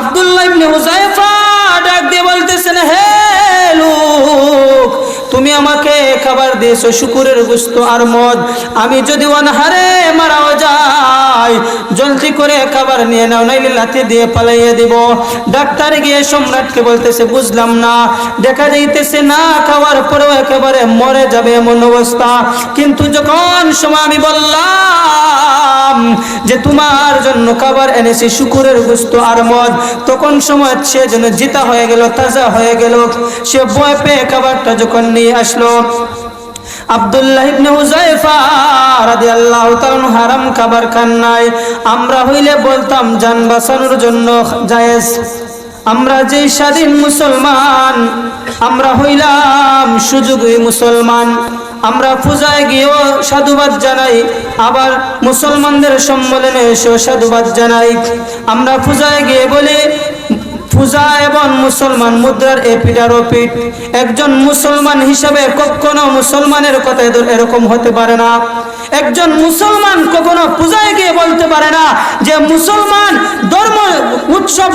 আব্দুল্লাহ ইবনে হুজাইফা ডাক দিয়ে বলতেছেন, হে লোক, তুমি আমাকে খাবার দিয়েছ, শুকুরের গুস্ত আর মদ। আমি যদি অনহারে মারাও যাই জলদি করে খাবার নিয়ে নাও, নাইলে লাথি দিয়ে পালাইয়ে দিব। ডাক্তার গিয়ে সম্রাটকে বলতেছে, বুঝলাম না। দেখা যাইতেছে না, খাওয়ার পরেও একেবারে মরে যাবে এমন অবস্থা। কিন্তু যখন সময় আমি বললাম যে তোমার জন্য খাবার এনেছি, শুকুরের গুস্ত আর মদ, তখন সময় সে যেন জিতা হয়ে গেল, তাজা হয়ে গেল। সে ভয় পেয়ে খাবারটা যখন নিয়ে আসলো আব্দুল্লাহ ইবনে হুজাইফা রাদিয়াল্লাহু তাআলা হারাম খাবার খান নাই। আমরা হইলে বলতাম জান বাঁচানোর জন্য জায়েজ। আমরা যে স্বাধীন মুসলমান, আমরা হইলাম সুযোগী মুসলমান। আমরা পূজায় গিয়েও সাধুবাদ জানাই, আবার মুসলমানদের সম্মেলনে এসেও সাধুবাদ জানাই। আমরা পূজায় গিয়ে বলি পূজা এবং মুসলমান মুদ্রার এপিটার ওপিট একজন মুসলমান হিসাবে কখনো মুসলমানের কথা এরকম হতে পারে না। একজন মুসলমান কখনো পূজায় গিয়ে বলতে পারে না যে মুসলমান ধর্ম উৎসব,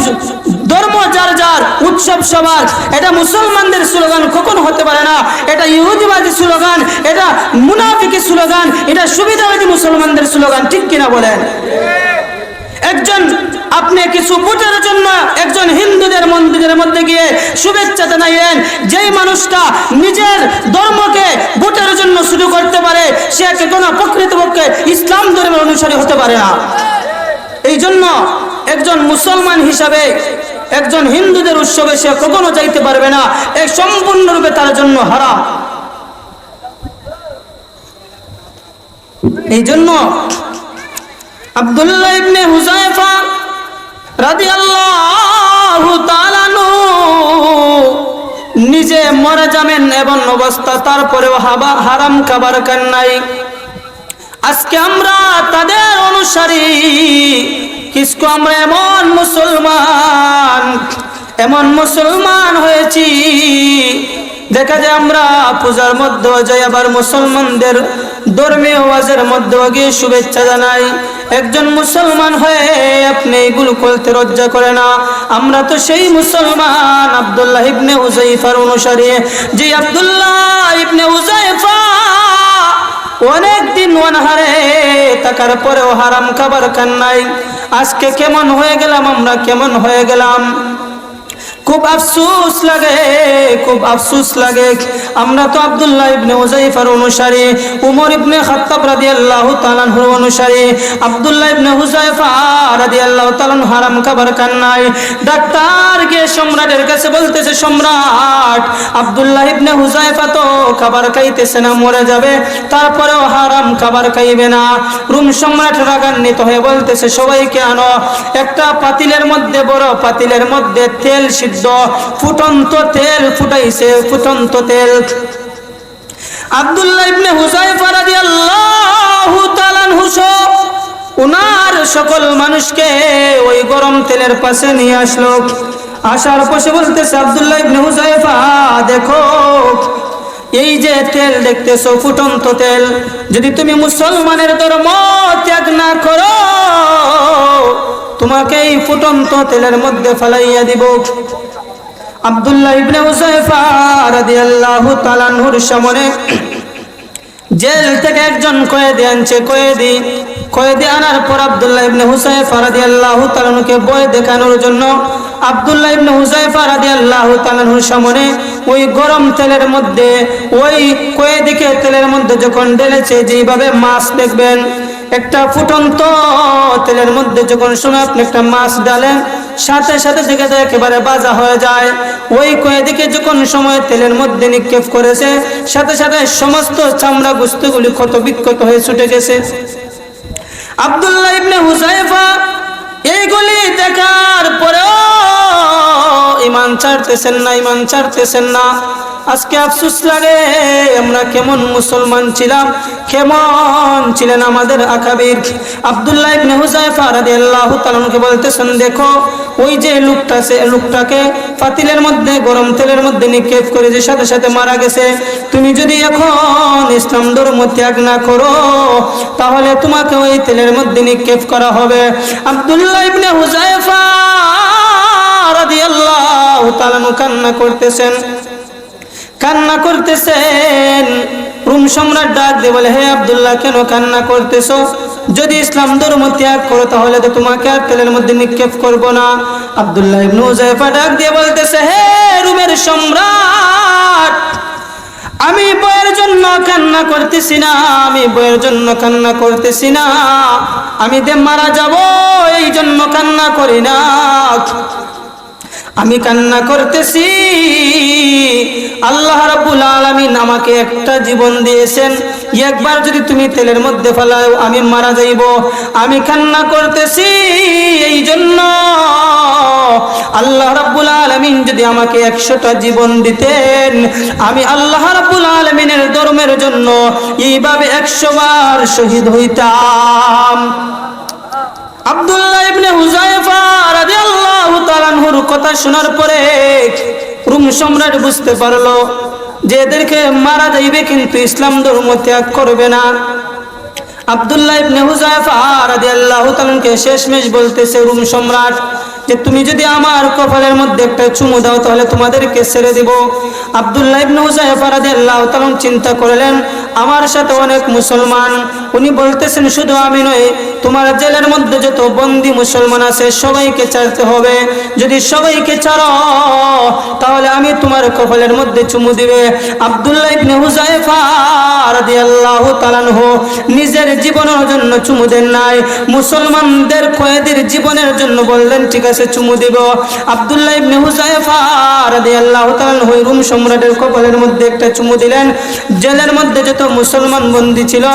ধর্ম যার যার উৎসব সবার। এটা মুসলমানদের স্লোগান কখনো হতে পারে না। এটা ইহুদিবাদী স্লোগান, এটা মুনাফিকি স্লোগান, এটা সুবিধাবাদী মুসলমানদের স্লোগান, ঠিক কিনা বলেন? একজন আপনি কিছু ভোটের জন্য একজন হিন্দুদের মন্দিরের মধ্যে গিয়ে শুভেচ্ছা জানাইলেন, যেই মানুষটা নিজের ধর্মকে ভোটের জন্য শুরু করতে পারে, সে কোনো প্রকৃতপক্ষে ইসলাম ধর্মের অনুসারী হতে পারে না। এই জন্য একজন মুসলমান হিসাবে, একজন হিন্দুদের উৎসবে সে কখনো যাইতে পারবে না এই সম্পূর্ণরূপে তার জন্য হারাম। এই জন্য আব্দুল্লাহ ইবনে হুজাইফা নিজে মরে যাবেন এবং অবস্থা, তারপরেও হাবা হারাম খাবার খান নাই। আজকে আমরা তাদের অনুসারী কিছু আমরা এমন মুসলমান এমন মুসলমান হয়েছি। দেখা যায় আমরা পূজার মধ্যে যাই, আবার মুসলমানদের ধর্মীয় ওয়াজের মধ্যে গিয়ে শুভেচ্ছা জানাই। একজন মুসলমান হয়ে আপনি এগুলো করতে লজ্জা করে না। আমরা তো সেই মুসলমান আব্দুল্লাহ ইবনে হুজাইফার অনুসারে। যে আব্দুল্লাহ ইবনে হুজাইফা অনেক দিন অনহারে থাকার পরেও হারাম খাবার খান নাই। আজকে কেমন হয়ে গেলাম, আমরা কেমন হয়ে গেলাম। খুব আফসুস লাগে, খুব আফসুস লাগে। আমরা তো আব্দুল্লাহ ইবনে উজাইফার অনুসারী, উমর ইবনে খাত্তাব রাদিয়াল্লাহু তাআলার অনুসারী। আব্দুল্লাহ ইবনে হুজাইফা রাদিয়াল্লাহু তাআলা হারাম খাবার খান নাই। ডাক্তার গিয়ে সম্রাটের কাছে বলতেছে, সম্রাট, আব্দুল্লাহ ইবনে হুজাইফা তো খাবার খাইতেছে না, মরে যাবে। তারপরেও হারাম খাবার খাইবে না। রুম সম্রাট রাগান্বিত হয়ে বলতেছে, সবাইকে আনো। একটা পাতিলের মধ্যে বড় পাতিলের মধ্যে তেল সিদ্ধ ফুটন্ত তেল ফুটাইছে, ফুটন্ত তেল। আব্দুল্লাহ ইবনে হুজাইফা রাদিয়াল্লাহু তাআলা হুসো উনার সকল মানুষকে ওই গরম তেলের পাশে নিয়ে আসলো। আসার পাশে বলতেছে, আব্দুল্লাহ ইবনে হুজাইফা দেখো, এই যে তেল দেখতেছো, ফুটন্ত তেল, যদি তুমি মুসলমানের ধর্ম ত্যাগ না করো, তোমাকে এই ফুটন্ত তেলের মধ্যে ফেলাইয়া দিব। আব্দুল্লাহ ইবনে হুজাইফা রাদিয়াল্লাহু তাআলা নূর সামনে জেল থেকে একজন কয়েদি আনছে, কয়েদি। কয়েদি আনার পর আব্দুল্লাহ ইবনে হুসাইফা রাদিয়াল্লাহু তাআলাকে বয় দেখানোর জন্য আব্দুল্লাহ ইবনে হুসাইফা রাদিয়াল্লাহু তাআলার সামনে ওই গরম তেলের মধ্যে, ওই কয়েদিকে তেলের মধ্যে যখন ঢেলেছে যেভাবে মাছ দেখবেন, একটা ফুটন্ত তেলের মধ্যে যখন সময় আপনি একটা মাছ ডালেন সাথে সাথে থেকে তো একেবারে বাজা হয়ে যায়। ওই কয়েদিকে যখন সময় তেলের মধ্যে নিক্ষেপ করেছে, সাথে সাথে সমস্ত চামড়া গুস্তুগুলি ক্ষত বিক্ষত হয়ে ছুটে গেছে। আবদুল্লাহ ইবনে হুসাইফা এইগুলি দেখার পরেও ইমান ছাড়তেছেন না, ইমান ছাড়তেছেন না। আজকে আফসুস লাগে, আমরা কেমন মুসলমান ছিলাম, কেমন ছিলেন আমাদের আকাবির। আব্দুল্লাহ ইবনে হুজাইফা রাদিয়াল্লাহু তাআলাকে বলতেছেন, দেখো, ওই যে লোকটা সে, লোকটাকে পাতিলের মধ্যে, গরম তেলের মধ্যে নিক্ষেপ করে যে সাথে সাথে মারা গেছে, তুমি যদি এখন ইসলাম ধর্ম ত্যাগ না করো, তাহলে তোমাকে ওই তেলের মধ্যে নিক্ষেপ করা হবে। আব্দুল্লাহ ইবনে হুজাইফা তালানু কান্না করতেছেন। কান্না করতেছেন। রুম সম্রাট ডাক দিয়ে বলে, হে আব্দুল্লাহ, কেন কান্না করতেছো? যদি ইসলাম ধর্ম ত্যাগ করো, তাহলে তো তোমাকে আর তেলের মধ্যে নিক্ষেপ করব না। আব্দুল্লাহ ইবনু হুযায়ফা ডাক দিয়ে বলতেছে, হে রুমের সম্রাট, আমি বইয়ের জন্য কান্না করতেছি না, আমি বইয়ের জন্য কান্না করতেছি না। আমি দে মারা যাব এই জন্য কান্না করি না। আমি কান্না করতেছি। আল্লাহ রাব্বুল আলামিন আমাকে একটা জীবন দিয়েছেন। একবার যদি তুমি তেলের মধ্যে ফেলাও, আমি মারা যাইব। আমি কান্না করতেছি এই জন্য আল্লাহ রাব্বুল আলামিন যদি আমাকে একশোটা জীবন দিতেন, আমি আল্লাহ রাব্বুল আলামিনের ধর্মের জন্য এইভাবে একশো বার শহীদ হইতাম। আব্দুল্লাহ ইবনে হুজাইফা রাদিয়াল্লাহু তাআলা আনহুর কথা শোনার পরে রুম সম্রাট বুঝতে পারল যে এদেরকে মারা যাইবে কিন্তু ইসলাম ধর্ম ত্যাগ করবে না। আব্দুল্লাহ ইবনে হুজাইফা রাদিয়াল্লাহু তাআলাকে শেষমেশ বলতেছে, রুম সম্রাট, যে তুমি যদি আমার কপালের মধ্যে একটা চুমু দাও, তাহলে তোমাদেরকে ছেড়ে দিব। আব্দুল্লাহ ইবনে হুজাইফা রাদিয়াল্লাহু তাআলা চিন্তা করলেন, আমার সাথে অনেক মুসলমান। উনি বলতেছেন, শুধু আমি নয় তোমার জেলের মধ্যে যত বন্দি মুসলমান আছে, সবাইকে ছাড়তে হবে। যদি সবাইকে ছাড়ো, তাহলে আমি তোমার কপালের মধ্যে চুমু দিবে। আব্দুল্লাহ ইবনে হুজাইফা রাদিয়াল্লাহু তাআলা নিজের জীবনের জন্য চুমু দেন নাই। মুসলমানদের কয়েদির জীবনের জন্য বললেন, ঠিক আছে, চুমু দিব। আব্দুল্লাহ ইবনে হুজাইফা ওই রুম সম্রাটের কপালের মধ্যে একটা চুমু দিলেন। জেলের মধ্যে যত মুসলমান বন্দী ছিল,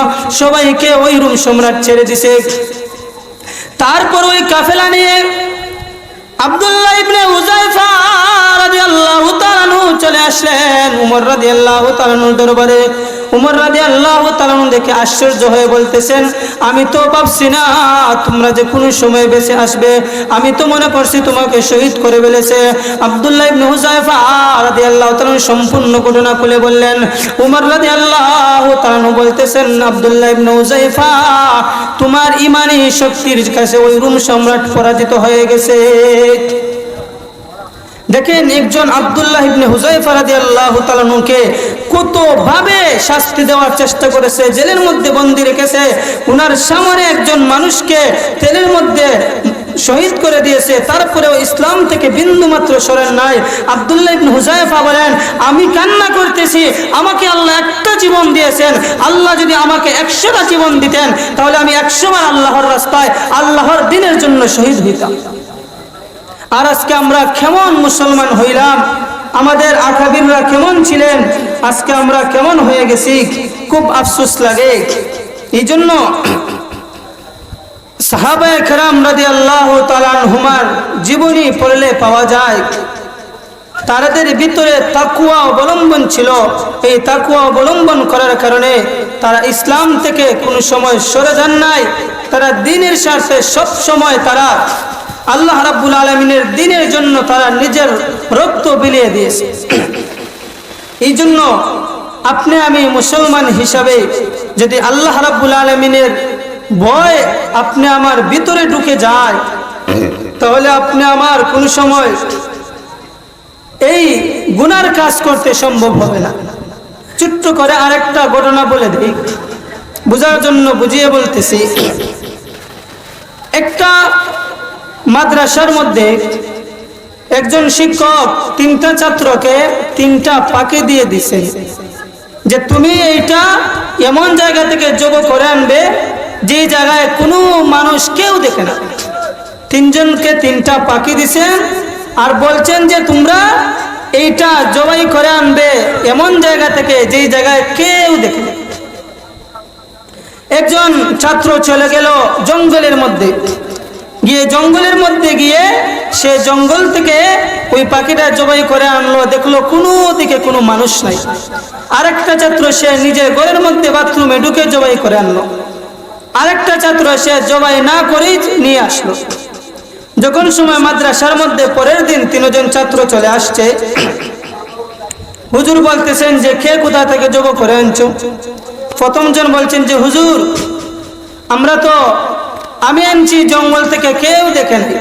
সবাইকে ওই রুম সম্রাট ছেড়ে দিছে। তারপর ওই কাফেলা নিয়ে আব্দুল্লাহ ইবনে হুজাইফা রাদিয়াল্লাহু তাআলা চলে আসলেন, উমর রাদিয়াল্লাহু তাআলার দরবারে। উমর রাদিয়াল্লাহু তাআলা দেখে আশ্চর্য হয়ে বলতেছেন, আমি তো ভাবছি না তোমরা যে কোনো সময় বেঁচে আসবে। আমি তো মনে করছি তোমাকে শহীদ করে ফেলেছে। আব্দুল্লাহ ইবনে হুজাইফা রাজি আল্লাহ তাআলা সম্পূর্ণ ঘটনা খুলে বললেন, উমর রাদিয়াল্লাহু তাআলা বলতেছেন, আব্দুল্লাহ ইবনে হুজাইফা তোমার ইমানি শক্তির কাছে ওই রুম সম্রাট পরাজিত হয়ে গেছে। দেখেন একজন আব্দুল্লাহ ইবনে হুজাইফা রাদিয়াল্লাহু তাআলাকে কত ভাবে শাস্তি দেওয়ার চেষ্টা করেছে, জেলের মধ্যে বন্দি রেখেছে, উনার সামনে একজন মানুষকে তেলের মধ্যে শহীদ করে দিয়েছে, তারপরেও ইসলাম থেকে বিন্দু মাত্র সরেন নাই। আব্দুল্লাহ ইবনে হুজাইফা বলেন, আমি কান্না করতেছি, আমাকে আল্লাহ একটা জীবন দিয়েছেন, আল্লাহ যদি আমাকে একশোটা জীবন দিতেন, তাহলে আমি একশো বার আল্লাহর রাস্তায় আল্লাহর দিনের জন্য শহীদ হইতাম। আর আজকে আমরা কেমন মুসলমান হইলাম? আমাদের আকাবিররা কেমন ছিলেন? আজকে আমরা কেমন হয়ে গেছি? খুব আফসোস লাগে। এই জন্য সাহাবায় খেরাম রাদি আল্লাহ হুমার জীবনী পড়লে পাওয়া যায় তাদের ভিতরে তাকুয়া অবলম্বন ছিল। এই তাকুয়া অবলম্বন করার কারণে তারা ইসলাম থেকে কোনো সময় সরে যান নাই। তারা দিনের স্বার্থে সব সময় তারা আল্লাহ রাব্বুল আলমিনের দিনের জন্য তারা নিজের রক্ত বিলিয়ে দিয়েছে। এই জন্য আপনি আমি মুসলমান হিসাবে যদি আল্লাহ রাব্বুল আলমিনের ভয় আপনি আমার ভিতরে ঢুকে যায়, তাহলে আপনি আমার কোন সময় এই গুনার কাজ করতে সম্ভব হবে না। ছোট্ট করে আরেকটা ঘটনা বলে দিই। বোঝার জন্য বুঝিয়ে বলতেছি। একটা মাদ্রাসার মধ্যে একজন শিক্ষক তিনটা ছাত্রকে তিনটা পাকে দিয়ে দিছে যে তুমি এইটা এমন জায়গা থেকে যোগ করে আনবে যে জায়গায় কোনো মানুষ কেউ দেখে না। তিনজনকে তিনটা পাখি দিছেন আর বলছেন যে তোমরা এইটা জবাই করে আনবে এমন জায়গা থেকে যেই জায়গায় কেউ দেখে একজন ছাত্র চলে গেল জঙ্গলের মধ্যে। গিয়ে জঙ্গলের মধ্যে গিয়ে সে জঙ্গল থেকে ওই পাখিটা জবাই করে আনলো, দেখল কোনো দিকে কোনো মানুষ নাই। আরেকটা ছাত্র সে নিজের ঘরের মধ্যে বাথরুমে ঢুকে জবাই করে আনলো। আরেকটা ছাত্র সে জবাই না করেই নিয়ে আসলো। যখন সময় মাদ্রাসার মধ্যে পরের দিন তিনজন ছাত্র চলে আসছে, হুজুর বলতেছেন যে, কে কোথা থেকে জব করে আনছো? প্রথম জন বলছেন যে, হুজুর, আমরা তো আমি আনছি জঙ্গল থেকে কেউ দেখে নাই।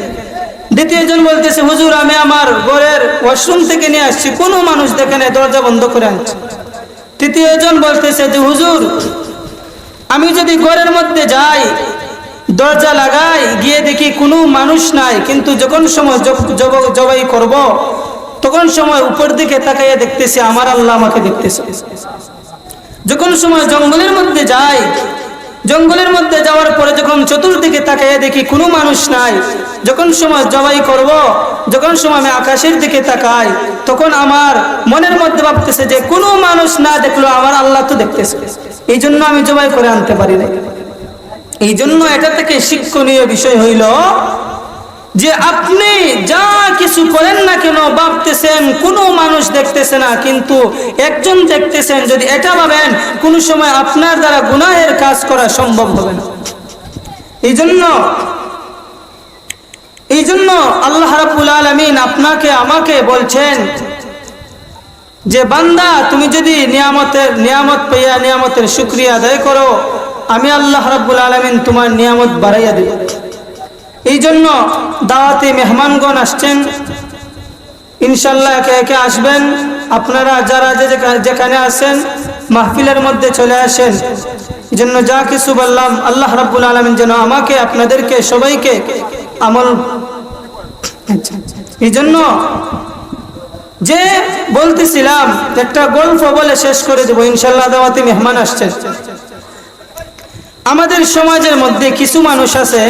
দ্বিতীয় জন বলতেছে, হুজুর, আমি আমার ঘরের ওয়াশরুম থেকে নিয়ে আসছি, কোনো মানুষ দেখে নেই, দরজা বন্ধ করে আনছি। তৃতীয় জন বলতেছে যে, হুজুর, আমি যদি ঘরের মধ্যে যাই, দরজা লাগাই, গিয়ে দেখি কোনো মানুষ নাই, কিন্তু যখন সময় জব- জব- জবাই করব, তখন সময় উপর দিকে তাকাইয়া দেখতেছি, আমার আল্লাহ আমাকে দেখতেছে। যখন সময় জঙ্গলের মধ্যে যাই জঙ্গলের মধ্যে যাওয়ার পরে যখন চতুর্দিকে তাকাইয়া দেখি কোনো মানুষ নাই, যখন সময় জবাই করব, যখন সময় আমি আকাশের দিকে তাকাই, তখন আমার মনের মধ্যে ভাবতেছে যে কোনো মানুষ না দেখল আমার আল্লাহ তো দেখতেছে। এই জন্য আমি জবাই করে আনতে পারি না এই জন্য এটা থেকে শিক্ষণীয় বিষয় হইল যে আপনি যা ভাবতেছেন কোনো মানুষ দেখতেছে না, কিন্তু একজন দেখতেছেন, যদি এটা ভাবেন, কোনো সময় আপনার দ্বারা গুনাহের কাজ করা সম্ভব হবে না। এই জন্য এই জন্য আল্লাহ রাব্বুল আলামিন আপনাকে, আমাকে বলছেন যে, বান্দা, তুমি যদি নিয়ামতের, নিয়ামত পেয়া, নিয়ামতের শুক্রিয়া আদায় করো, আমি আল্লাহ রাব্বুল আলামিন তোমার নিয়ামত বাড়াইয়া দেব। এই জন্য দাওয়াতে মেহমানগণ আসছেন। ইনশাল্লাহ একে একে আসবেন। আপনারা যারা যে যেখানে আছেন, মাহফিলের মধ্যে চলে আসেন। জন্য যা কিছু বললাম, আল্লাহ রাব্বুল আলমিন যেন আমাকে, আপনাদেরকে, সবাইকে আমল এই জন্য যে বলতেছিলাম, একটা গল্প বলে শেষ করে দেবো, ইনশাল্লাহ দাওয়াতে মেহমান আসছেন। আমাদের সমাজের মধ্যে কিছু মানুষ আছে,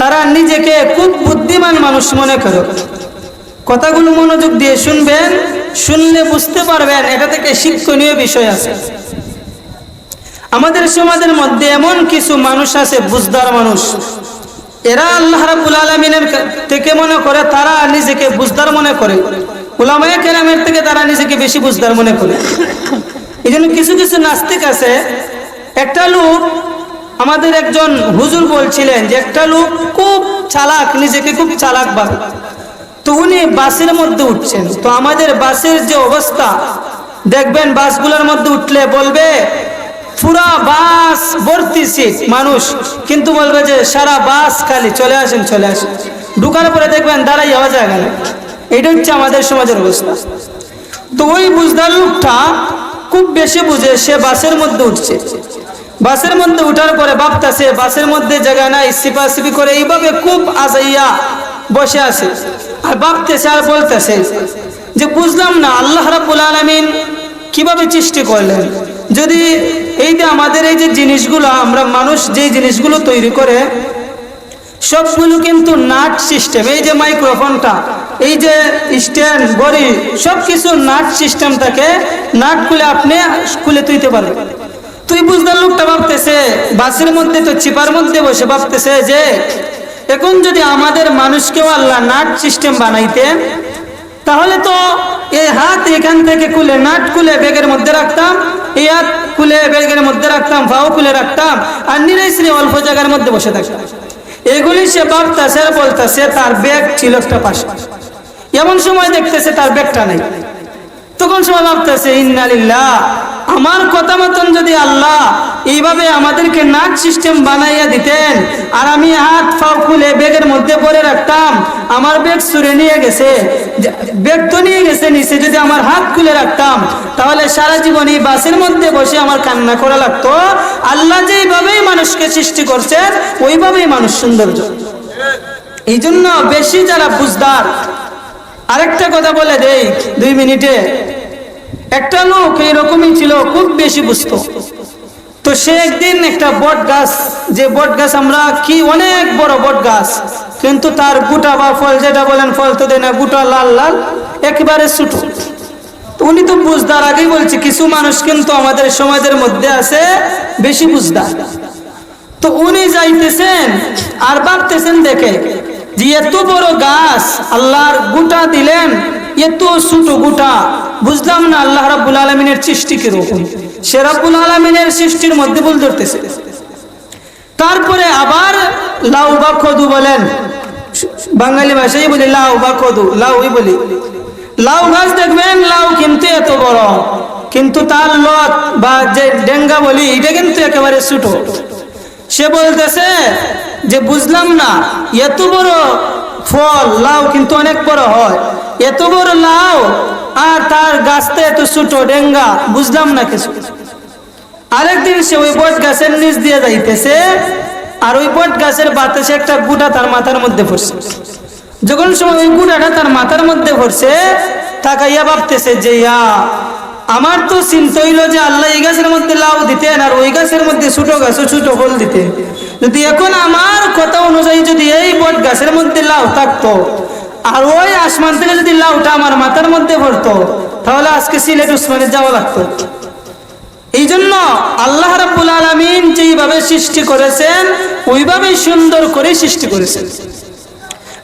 তারা নিজেকে খুব বুদ্ধিমান মানুষ মনে করে। কথাগুলো মনোযোগ দিয়ে শুনবেন, শুনলে বুঝতে পারবেন এটা থেকে শিক্ষণীয় বিষয় আছে। আমাদের সমাজের মধ্যে এমন কিছু মানুষ আছে, বুঝদার মানুষ। এরা আল্লাহ রাব্বুল আলমিনের থেকে মনে করে, তারা নিজেকে বুঝদার মনে করে। উলামায়ে কেরামের থেকে তারা নিজেকে বেশি বুঝদার মনে করে। এই জন্য কিছু কিছু নাস্তিক আছে। একটা লোক আমাদের একজন হুজুর বলছিলেন যে, একটা লোক খুব চালাক, নিজেকে খুব চালাক ভাবে। তো উনি বাসের মধ্যে উঠছেন। তো আমাদের বাসের যে অবস্থা, দেখবেন বাসগুলোর মধ্যে উঠলে বলবে, পুরা বাস ভর্তি সিট, মানুষ। কিন্তু বলবে যে, সারা বাস খালি, চলে আসেন চলে আসেন। ঢুকার পরে দেখবেন দাঁড়াই যাওয়া যায় গেল এটা হচ্ছে আমাদের সমাজের অবস্থা। তো ওই বুঝদার লোকটা খুব বেশি বুঝে, সে বাসের মধ্যে উঠছে। বাসের মধ্যে উঠার পরে ভাবতাছে, বাসের মধ্যে জায়গা নাই, সিপাসিপি করে এইভাবে খুব আজাইয়া বসে আছে। আর ভাবতেছে আর বলতেছে যে বুঝলাম না, আল্লাহ রাব্বুল আলামিন কীভাবে সৃষ্টি করলেন? যদি এই যে আমাদের এই যে জিনিসগুলো, আমরা মানুষ যে জিনিসগুলো তৈরি করে, সবগুলো কিন্তু নাট সিস্টেম, এই যে মাইক্রোফোনটা, এই যে স্ট্যান্ড, বড়ি সব কিছু নাট সিস্টেম থাকে, নাট খুলে আপনি খুলে তুইতে পারবেন। তুই বুঝদার লোকটা ভাবতেছে, বাসের মধ্যে তো চিপার মধ্যে বসে ভাবতেছে যে এখন যদি আমাদের মানুষকেও আল্লাহ নাট সিস্টেম বানাইতেন, তাহলে তো এই হাত এখান থেকে খুলে, নাট খুলে ব্যাগের মধ্যে রাখতাম, এই হাত খুলে ব্যাগের মধ্যে রাখতাম, ভাও খুলে রাখতাম, আর নিরাইশ্রী অল্প জায়গার মধ্যে বসে থাকতাম। এগুলি সে ভাবতেছে আর বলতেছে, তার ব্যাগ ছিল একটা পাশে। এমন সময় দেখতেছে তার ব্যাগটা নেই। তখন সময় ভাবতেছে ইন্নালিল্লাহ আমার কথা মতন যদি আল্লাহ এইভাবে আমাদেরকে নাক সিস্টেম বানাইয়া দিতেন, আর আমি হাত ফাও খুলে ব্যাগের মধ্যে পরে রাখতাম, আমার ব্যাগ সুরে নিয়ে গেছে ব্যাগ তো নিয়ে গেছে নিচে, যদি আমার হাত খুলে রাখতাম, তাহলে সারা জীবন এই বাসের মধ্যে বসে আমার কান্না করা লাগতো। আল্লাহ যেইভাবেই মানুষকে সৃষ্টি করছেন, ওইভাবেই মানুষ সৌন্দর্য। এই জন্য বেশি যারা বুঝদার, আরেকটা কথা বলে দেই, দুই মিনিটে। একটা লোক এইরকমই ছিল, খুব বেশি বুঝতো। তো সে একদিন একটা বট গাছ, যে বট গাছ আমরা কি, অনেক বড় বট গাছ, কিন্তু তার গুটা বা ফল যেটা বলেন, ফল তো দেয় না, গুটা লাল লাল, একেবারে ছোট। তো উনি তো বুঝদার, আগেই বলছে, কিছু মানুষ কিন্তু আমাদের সমাজের মধ্যে আছে বেশি বুঝদার। তো উনি যাইতেছেন আর ভাবতেছেন, দেখে যে এত বড় গাছ, আল্লাহর গুটা দিলেন, এত ছোট গুটা বুঝলাম না আল্লাহ রাব্বুল আলমিনের সৃষ্টি কীরকম সে রাব্বুল আলমিনের সৃষ্টির মধ্যে ভুল ধরতেছে। তারপরে আবার লাউ বা খদু বলেন। বাঙালি ভাষায় বলি লাউ বা কদু লাউই বলি। লাউ গাছ দেখবেন, লাউ কিন্তু এত বড়। কিন্তু তার লত বা যে ডেঙ্গা বলি, এটা কিন্তু একেবারে ছোট। সে বলতেছে যে বুঝলাম না, এত বড় ফল, লাউ কিন্তু অনেক বড় হয়। এত বড় লাউ আর তার গাছটা এত ছোট, ডেঙ্গা, বুঝলাম না কিছু। আরেকদিন সে ওই বট গাছের নিচ দিয়ে যাইতেছে আর ওই বট গাছের বাতাসে একটা গুটা তার মাথার মধ্যে পড়ছে যখন সময় ওই গুটাটা তার মাথার মধ্যে পড়ছে তাকাইয়া ভাবতেছে যে ইয়া আমার তো চিন্তা হইল যে আল্লাহ এই গাছের মধ্যে লাউ দিতেন আর ওই গাছের মধ্যে ছোট গাছও ছোট ফল দিতেন যদি এখন আমার কথা অনুযায়ী যদি এই বট গাছের মধ্যে লাউ থাকতো, আর ওই আসমান থেকে যদি লাউটা আমার মাথার মধ্যে পড়তো তাহলে আজকে সিলেট উসমানে যাওয়া লাগতো। এই জন্য আল্লাহ রাব্বুল আলামিন যেইভাবে সৃষ্টি করেছেন, ওইভাবেই সুন্দর করে সৃষ্টি করেছেন।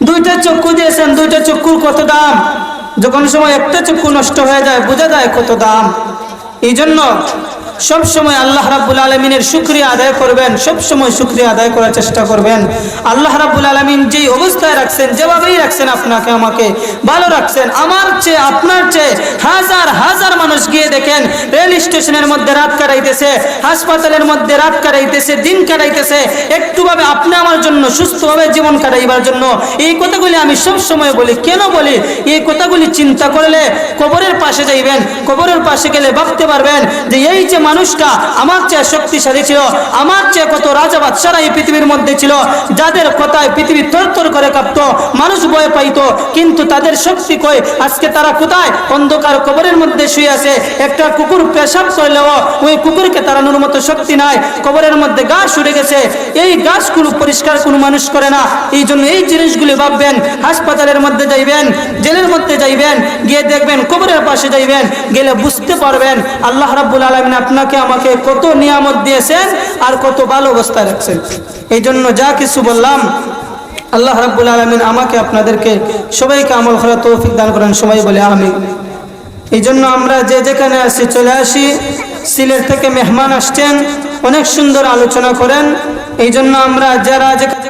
দুইটা চক্ষু দিয়েছেন, দুইটা চক্ষুর কত দাম? যখন সময় একটা চক্ষু নষ্ট হয়ে যায় বোঝা যায় কত দাম। এই জন্য সব সময় আল্লাহ রাব্বুল আলমিনের শুক্রিয়া আদায় করবেন সব সময় শুক্রিয়া আদায় করার চেষ্টা করবেন। আল্লাহ রাব্বুল আলমিন যেই অবস্থায় রাখছেন, যেভাবেই রাখছেন আপনাকে, আমাকে ভালো রাখছেন, আমার চেয়ে, আপনার চেয়ে হাজার হাজার মানুষ গিয়ে দেখেন, রেল স্টেশনের মধ্যে রাত কাটাইতেছে, হাসপাতালের মধ্যে রাত কাটাইতেছে, দিন কাটাইতেছে, একটুভাবে আপনি আমার জন্য সুস্থভাবে জীবন কাটাইবার জন্য এই কথাগুলি আমি সব সময় বলি। কেন বলি? এই কথাগুলি চিন্তা করলে কবরের পাশে যাইবেন, কবরের পাশে গেলে ভাবতে পারবেন যে এই যে মানুষটা আমার চেয়ে শক্তিশালী ছিল, আমার চেয়ে কত রাজা বাদশারা এই পৃথিবীর মধ্যে ছিল, যাদের কথায় পৃথিবী থরথর করে কাঁপতো, মানুষ ভয় পাইতো, কিন্তু তাদের শক্তি কই? আজকে তারা কোথায়? অন্ধকার কবরের মধ্যে শুয়ে আছে, একটা কুকুর পেশাব করলেও ওই কুকুরকে তাড়ানোর মতো শক্তি নাই, কবরের মধ্যে গাছ উড়ে গেছে, এই গাছগুলো পরিষ্কার কোনো মানুষ করে না, এই জন্য এই জিনিসগুলি ভাববেন, হাসপাতালের মধ্যে যাইবেন, জেলের মধ্যে যাইবেন, গিয়ে দেখবেন কবরের পাশে যাইবেন, গেলে বুঝতে পারবেন, আল্লাহ রাব্বুল আলমিন আপনাকে আমাকে কত নিয়ামত দিয়েছেন আর কত ভালো অবস্থায় রাখছেন। এই জন্য যা কিছু বললাম, আল্লাহ রাব্বুল আলমিন আমাকে আপনাদেরকে সবাইকে আমল করার তৌফিক দান করেন, সবাই বলে আমি এই জন্য আমরা যে যেখানে আসি চলে আসি, সিলেট থেকে মেহমান আসছেন, অনেক সুন্দর আলোচনা করেন। এই জন্য আমরা যারা যেখানে